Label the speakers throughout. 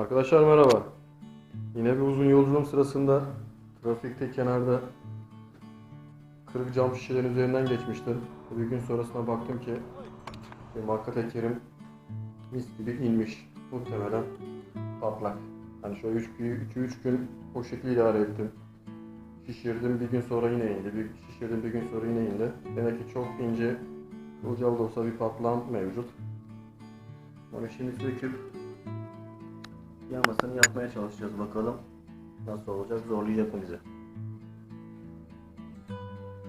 Speaker 1: Arkadaşlar merhaba. Yine bir uzun yolculuğum sırasında trafikte kenarda kırık cam şişelerin üzerinden geçmiştim. Bir gün sonrasına baktım ki bir marka tekerim mis gibi inmiş. Muhtemelen patlak. Hani şöyle 2-3 gün o şekilde idare ettim. Şişirdim bir gün sonra yine indi. Bir şişirdim bir gün sonra yine indi. Demek ki çok ince kılcal da olsa bir patlağım mevcut. Onu şimdi söküp Yamasını yapmaya çalışacağız bakalım. Nasıl olacak? Zorlayacak mı bizi?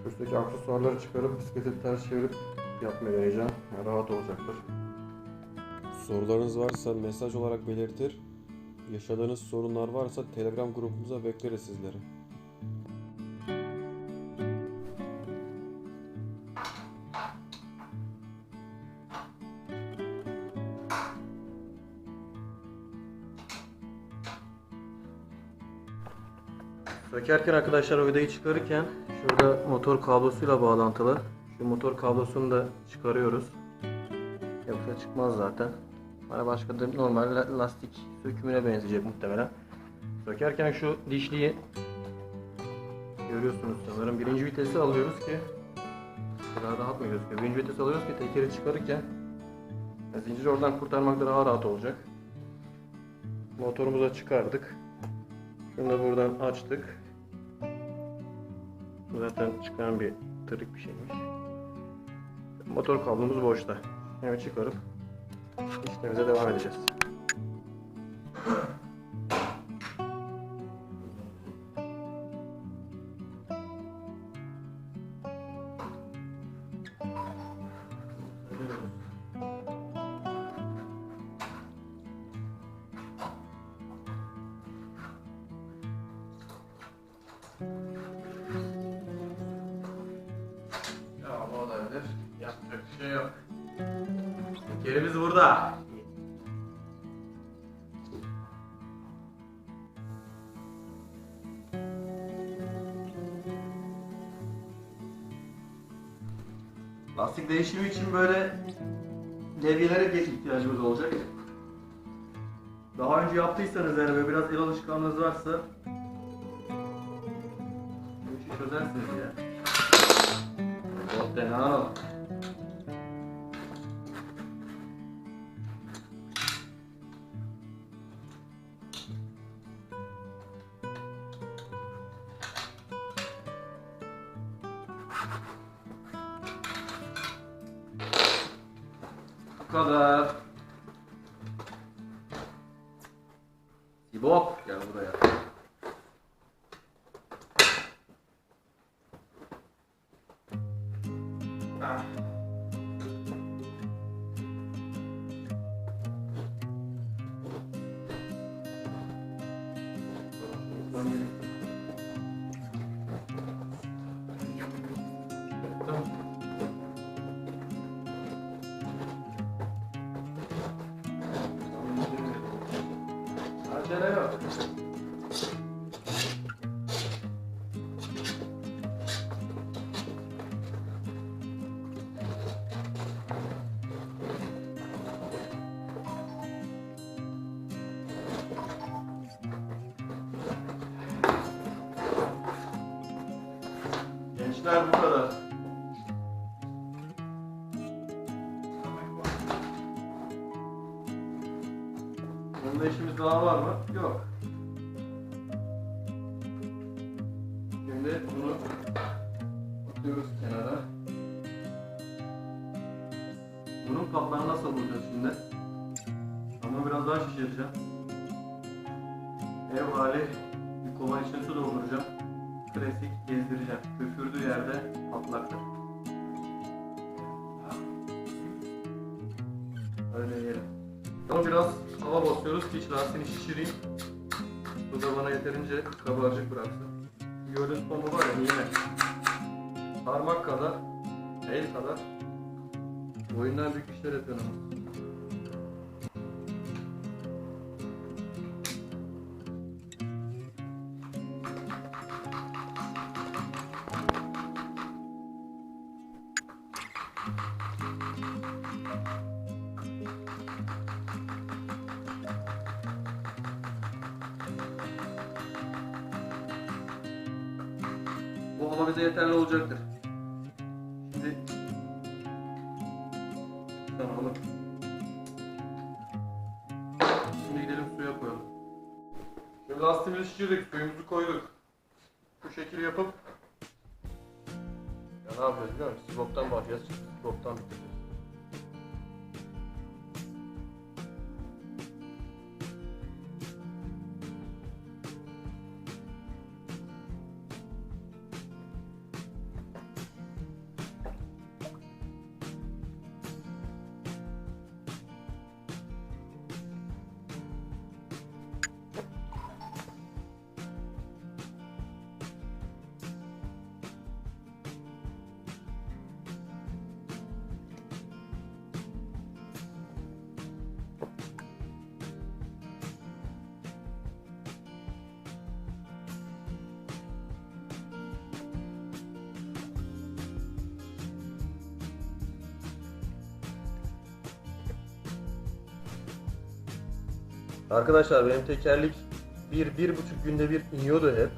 Speaker 1: Üstteki aksesuarları çıkarıp bisikleti ters çevirip yapmaya deneyeceğim. Yani rahat olacaktır.
Speaker 2: Sorularınız varsa mesaj olarak belirtir. Yaşadığınız sorunlar varsa Telegram grubumuza bekleriz sizleri.
Speaker 1: Sökerken arkadaşlar vidayı çıkarırken şurada motor kablosuyla bağlantılı. Şu motor kablosunu da çıkarıyoruz. Yoksa çıkmaz zaten. Bana başka da normal la- lastik sökümüne benzeyecek muhtemelen. Sökerken şu dişliyi görüyorsunuz sanırım. Birinci vitesi alıyoruz ki daha rahat mı gözüküyor? Birinci vites alıyoruz ki tekeri çıkarırken zinciri oradan kurtarmak da daha rahat olacak. Motorumuza çıkardık. Şunu da buradan açtık. Zaten çıkan bir tırık bir şeymiş. Motor kablomuz boşta. Hemen çıkarıp işlemimize devam edeceğiz. Şey yok. Kerimiz burada. Lastik değişimi için böyle levyelere geç ihtiyacımız olacak. Daha önce yaptıysanız eğer ve biraz el alışkanlığınız varsa Bu kadar. Sibop gel buraya. Ah. Acele Gençler bu kadar. Bunda işimiz daha var mı? Yok. Şimdi bunu atıyoruz kenara. Bunun kaplarını nasıl bulacağız şimdi? Ama biraz daha şişireceğim. Ev hali bir kova içine su dolduracağım. Klasik gezdireceğim. Köpürdüğü yerde patlaktır. Öyle yiyelim. Ama biraz hava basıyoruz ki iç lastiğini şişireyim. Bu da bana yeterince kabarcık bıraksın. Gördüğünüz pamuk var ya yine. Parmak kadar, el kadar. Boyundan büyük işler yapıyorum. Ama bize yeterli olacaktır. Şimdi Tamam. Şimdi gidelim suya koyalım. Şimdi lastiğimizi şişirdik, suyumuzu koyduk. Bu şekil yapıp ya ne yapıyoruz biliyor musun? Sibop'tan başlayacağız, Sibop'tan bitireceğiz. Arkadaşlar benim tekerlik bir, bir buçuk günde bir iniyordu hep.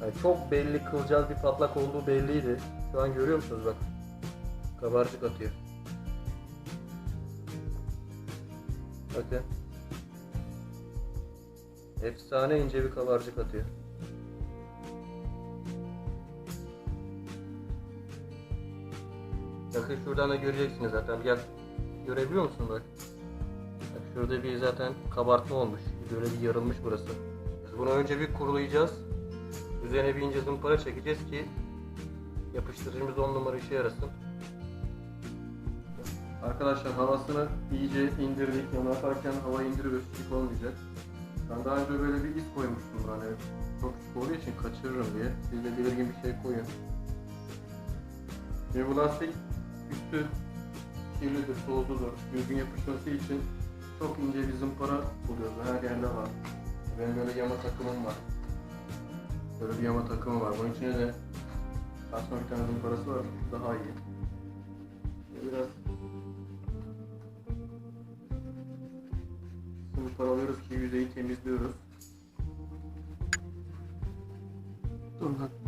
Speaker 1: Yani çok belli kılcal bir patlak olduğu belliydi. Şu an görüyor musunuz bak. Kabarcık atıyor. Bakın. Efsane ince bir kabarcık atıyor. Bakın şuradan da göreceksiniz zaten. Gel. Görebiliyor musun bak? Şurada bir zaten kabartma olmuş. Böyle bir yarılmış burası. Biz bunu önce bir kurulayacağız. Üzerine bir ince zımpara çekeceğiz ki yapıştırıcımız 10 numara işe yarasın. Arkadaşlar havasını iyice indirdik. Onu atarken hava indiriyoruz. Küçük olmayacak. Ben daha önce böyle bir iz koymuştum. Hani çok küçük olduğu için kaçırırım diye. Siz de belirgin bir şey koyun. Şimdi bu lastik üstü kirlidir, tozludur. Düzgün yapışması için çok ince bir zımpara buluyoruz. Her yerde var. Benim böyle yama takımım var. Böyle bir yama takımı var. Bunun içine de saçma bir tane zımparası var. Daha iyi. Biraz zımparalıyoruz ki yüzeyi temizliyoruz. Dur lan.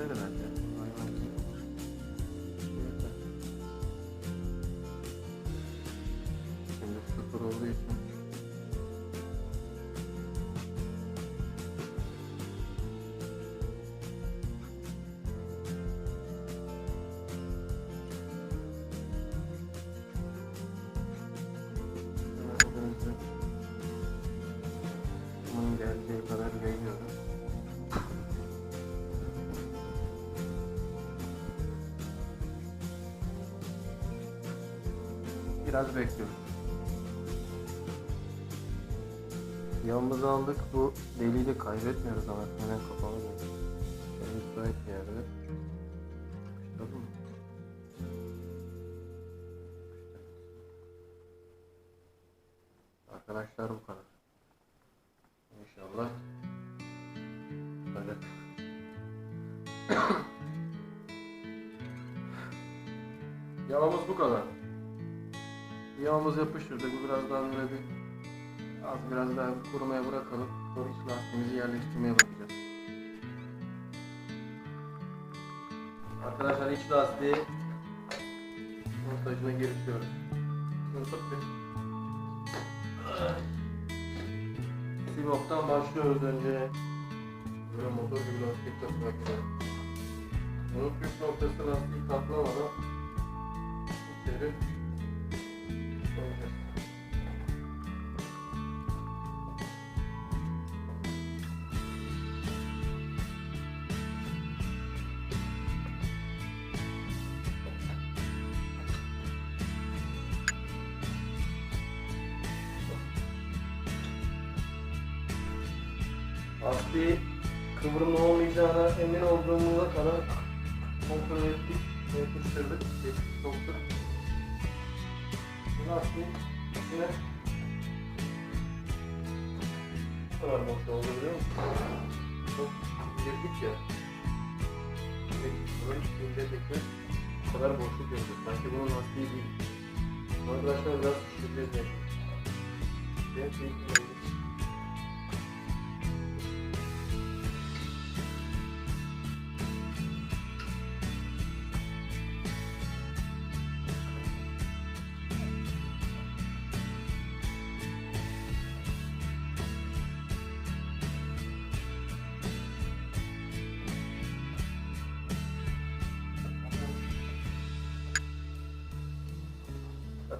Speaker 1: Yeter Biraz bekliyoruz. Yağımızı aldık. Bu deliği de kaybetmiyoruz ama hemen kapalı. Yani müsait bir yerde. Yapıştıralım mı? Arkadaşlar bu kadar. İnşallah. Böyle. Yağımız bu kadar. Yağımız yapıştırdık. Bu biraz daha böyle bir az biraz daha kurumaya bırakalım. Sonra iç lastiğimizi yerleştirmeye bakacağız. Arkadaşlar iç lastiği montajına girişiyoruz. Şunu tut bir. Sivop'tan başlıyoruz önce. Böyle motor gibi lastik takmak için. Bunun püf noktası lastiği katlamadan içeri Lastiği kıvrımlı olmayacağına emin olduğumuza kadar kontrol ettik, yapıştırdık, geçtik soktuk. Bu lastiğin içine bu kadar boş oldu biliyor musun? Çok girdik ya. Bunun içinde tekrar bu kadar boşluk gördük. Sanki bunun lastiği değil. Arkadaşlar biraz şişireceğiz ne? Benim şey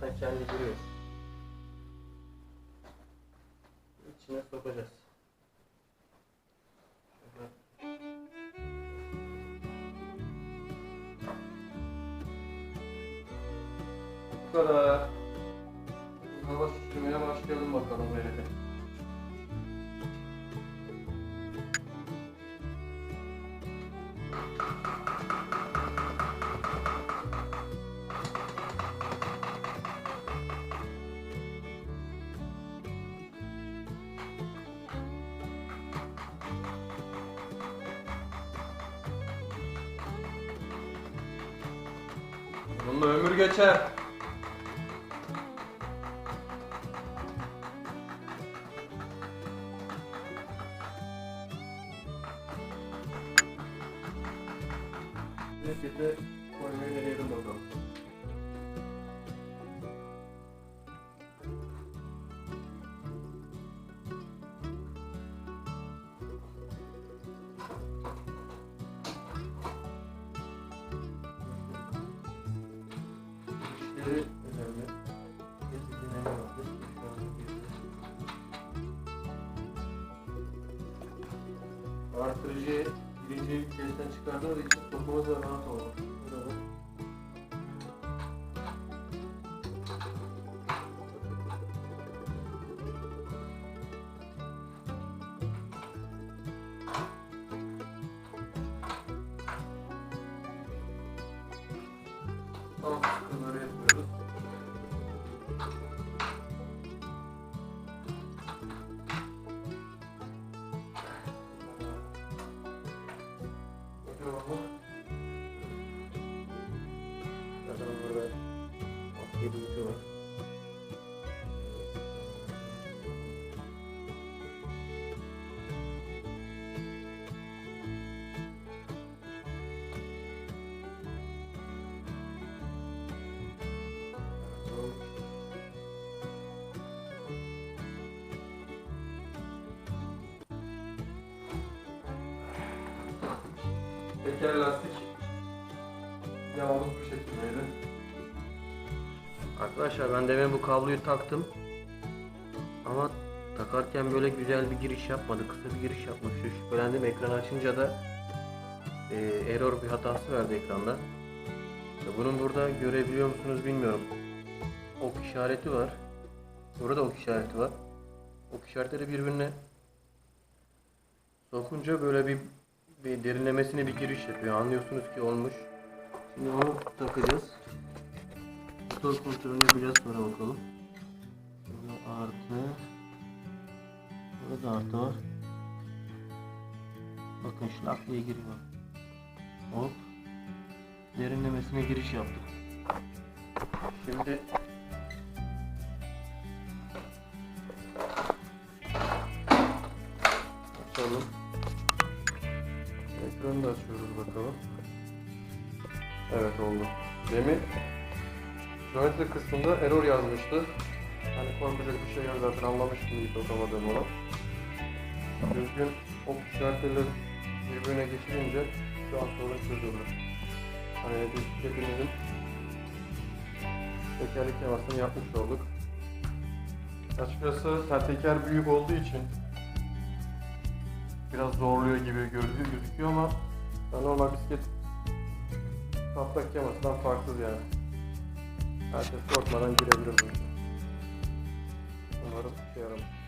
Speaker 1: Zaten kendi giriyor. İçine sokacağız. Bununla ömür geçer. Nefete koymayı deneyelim bakalım. Artırıcı birinci kesten çıkardığımız için topuğumuz da rahat Teker lastik yağımız bu şekildeydi. Arkadaşlar ben demin bu kabloyu taktım. Ama takarken böyle güzel bir giriş yapmadı. Kısa bir giriş yapmış. Şüphelendim ekranı açınca da e, error bir hatası verdi ekranda. Bunun burada görebiliyor musunuz bilmiyorum. Ok işareti var. Burada ok işareti var. Ok işaretleri birbirine sokunca böyle bir bir derinlemesine bir giriş yapıyor. Anlıyorsunuz ki olmuş. Şimdi onu takacağız. Motor kontrolünü yapacağız sonra bakalım. Burada artı. Burada da artı var. Bakın şlak diye giriyor. Hop. Derinlemesine giriş yaptık. Şimdi açalım. Açıyoruz bakalım. Evet oldu. Demin geometri kısmında error yazmıştı. Hani korkacak bir şey yok zaten anlamıştım iyi sokamadığım onu. Düzgün ok işaretleri birbirine geçirince şu an sorun çözüldü. Hani hepimizin tekerlek temasını yapmış olduk. Açıkçası yani teker büyük olduğu için biraz zorluyor gibi gözü gözüküyor ama yani normal bisiklet patlak yamasından farksız yani. Herkes korkmadan girebilir bu. Umarım işe yaramış.